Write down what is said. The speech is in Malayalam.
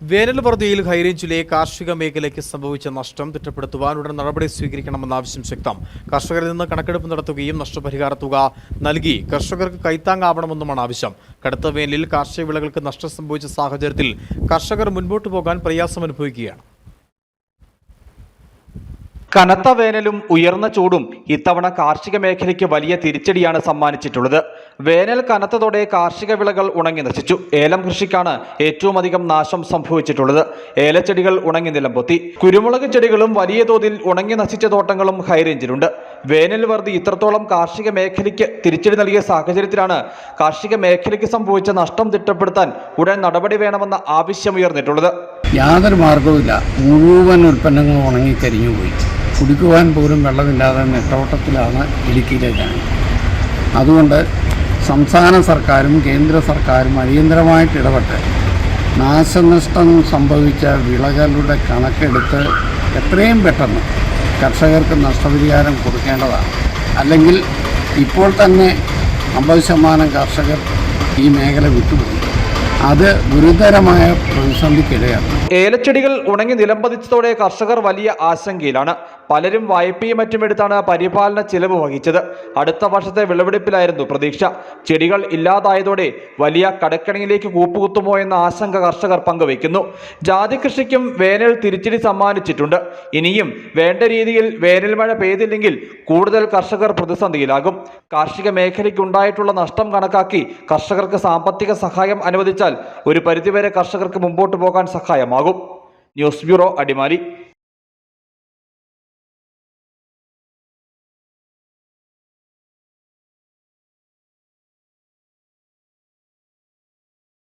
വേനൽ വറുതിയിൽ ഹൈറേഞ്ചിലെ കാർഷിക മേഖലയ്ക്ക് സംഭവിച്ച നഷ്ടം തിട്ടപ്പെടുത്തുവാൻ ഉടൻ നടപടി സ്വീകരിക്കണമെന്ന ആവശ്യം ശക്തം. കർഷകരിൽ നിന്ന് കണക്കെടുപ്പ് നടത്തുകയും നഷ്ടപരിഹാര തുക നൽകി കർഷകർക്ക് കൈത്താങ്ങാവണമെന്നുമാണ് ആവശ്യം. കടുത്ത വേനലിൽ കാർഷിക വിളകൾക്ക് നഷ്ടം സംഭവിച്ച സാഹചര്യത്തിൽ കർഷകർ മുൻപോട്ടു പോകാൻ പ്രയാസം അനുഭവിക്കുകയാണ് കനത്ത വേനലും ഉയർന്ന ചൂടും ഇത്തവണ കാർഷിക മേഖലയ്ക്ക് വലിയ തിരിച്ചടിയാണ് സമ്മാനിച്ചിട്ടുള്ളത്. വേനൽ കനത്തതോടെ കാർഷിക വിളകൾ ഉണങ്ങി നശിച്ചു. ഏലം കൃഷിക്കാണ് ഏറ്റവും അധികം നാശം സംഭവിച്ചിട്ടുള്ളത്. ഏലച്ചെടികൾ ഉണങ്ങി നിലംപൊത്തി. കുരുമുളക് ചെടികളും വലിയ തോതിൽ ഉണങ്ങി നശിച്ച തോട്ടങ്ങളും ഹൈറേഞ്ചിലുണ്ട് വേനൽ വർദ്ധി ഇത്രത്തോളം കാർഷിക മേഖലയ്ക്ക് തിരിച്ചടി നൽകിയ സാഹചര്യത്തിലാണ് കാർഷിക മേഖലയ്ക്ക് സംഭവിച്ച നഷ്ടം തിട്ടപ്പെടുത്താൻ ഉടൻ നടപടി വേണമെന്ന ആവശ്യം ഉയർന്നിട്ടുള്ളത്. യാതൊരു മാർഗവുമില്ല. മുഴുവൻ ഉൽപ്പന്നങ്ങളും ഉണങ്ങിക്കരിഞ്ഞു പോയി. കുടിക്കുവാൻ പോലും വെള്ളമില്ലാതെ നെട്ടോട്ടത്തിലാണ് ഇടുക്കിയിലെ അതുകൊണ്ട് സംസ്ഥാന സർക്കാരും കേന്ദ്ര സർക്കാരും അടിയന്തരമായിട്ട് ഇടപെട്ട് നാശനഷ്ടം സംഭവിച്ച വിളകളുടെ കണക്കെടുത്ത് എത്രയും പെട്ടെന്ന് കർഷകർക്ക് നഷ്ടപരിഹാരം കൊടുക്കേണ്ടതാണ്. അല്ലെങ്കിൽ ഇപ്പോൾ തന്നെ അമ്പത് ശതമാനം കർഷകർ ഈ മേഖല വിട്ടുപോയി. അത് ഗുരുതരമായ പ്രതിസന്ധിക്കിടയാണ്. ഏലച്ചെടികൾ ഉണങ്ങി നിലംപതിച്ചതോടെ കർഷകർ വലിയ ആശങ്കയിലാണ്. പലരും വായ്പയും മറ്റും എടുത്താണ് പരിപാലന ചെലവ് വഹിച്ചത്. അടുത്ത വർഷത്തെ വിളവെടുപ്പിലായിരുന്നു പ്രതീക്ഷ. ചെടികൾ ഇല്ലാതായതോടെ വലിയ കടക്കണിയിലേക്ക് കൂപ്പുകുത്തുമോ എന്ന ആശങ്ക കർഷകർ പങ്കുവയ്ക്കുന്നു. ജാതി കൃഷിക്കും വേനൽ തിരിച്ചടി സമ്മാനിച്ചിട്ടുണ്ട്. ഇനിയും വേണ്ട രീതിയിൽ വേനൽ മഴ പെയ്തില്ലെങ്കിൽ കൂടുതൽ കർഷകർ പ്രതിസന്ധിയിലാകും. കാർഷിക മേഖലയ്ക്ക് ഉണ്ടായിട്ടുള്ള നഷ്ടം കണക്കാക്കി കർഷകർക്ക് സാമ്പത്തിക സഹായം അനുവദിച്ചാൽ ഒരു പരിധിവരെ കർഷകർക്ക് മുമ്പോട്ട് പോകാൻ സഹായമാകും. News bureau Adimali.